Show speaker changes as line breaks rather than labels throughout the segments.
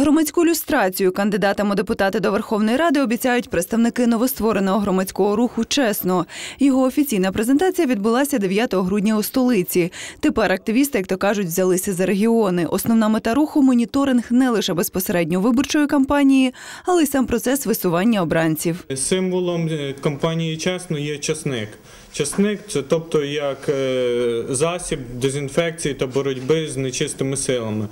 Громадську люстрацію кандидатам у депутати до Верховної Ради обіцяють представники новоствореного громадського руху Чесно. Його офіційна презентація відбулася 9 грудня у столиці. Тепер активісти, як то кажуть, взялися за регіони. Основна мета руху моніторинг не лише безпосередньо виборчої кампанії, але й сам процес висування обранців.
Символом е, компанії чесно є часник. Часник це тобто як е, засіб дезінфекції та боротьби з нечистими силами.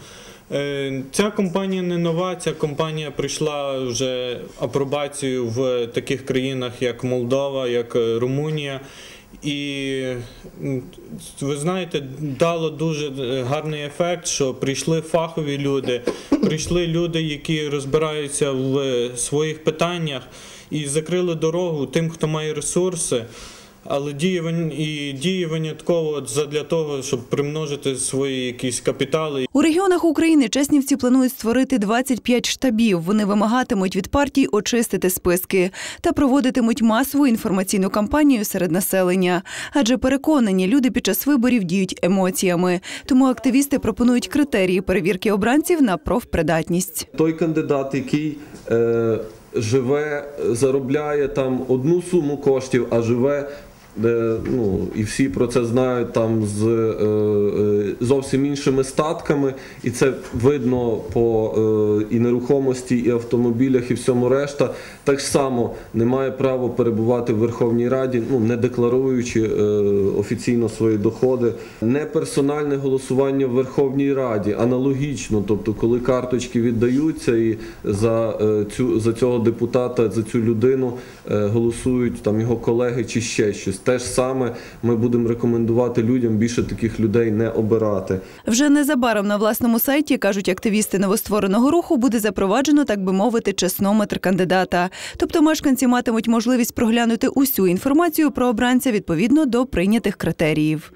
Е, Ця компанія не нова, ця компанія пройшла вже апробацію в таких країнах, як Молдова, як е, Румунія. І ви знаєте, дало дуже е, гарний ефект, що прийшли фахові люди, прийшли люди, які розбираються в своїх питаннях і закрили дорогу тим, хто має ресурси. Але діє і діє винятково для того, щоб примножити свої якісь капітали
У регіонах України чеснівці планують створити 25 штабів. Вони вимагатимуть від партій очистити списки та проводитимуть масову інформаційну кампанію серед населення. Адже переконані, люди під час виборів діють емоціями. Тому активісти пропонують критерії перевірки обранців на профпридатність.
той кандидат, який е, живе, заробляє там одну суму коштів, а живе. Де, ну, і всі про це знають там з е, е, зовсім іншими статками, і це видно по е, і нерухомості, і автомобілях, і всьому решта. Так само не має права перебувати в Верховній Раді, ну не декларуючи е, офіційно свої доходи. Не персональне голосування в Верховній Раді, аналогічно, тобто, коли карточки віддаються і за е, цю за цього депутата, за цю людину е, голосують там його колеги чи ще щось. Те ж саме ми будемо рекомендувати людям більше таких людей не обирати.
Вже незабаром на власному сайті кажуть активісти новоствореного руху буде запроваджено, так би мовити, чеснометр кандидата. Тобто мешканці матимуть можливість проглянути усю інформацію про обранця відповідно до прийнятих критеріїв.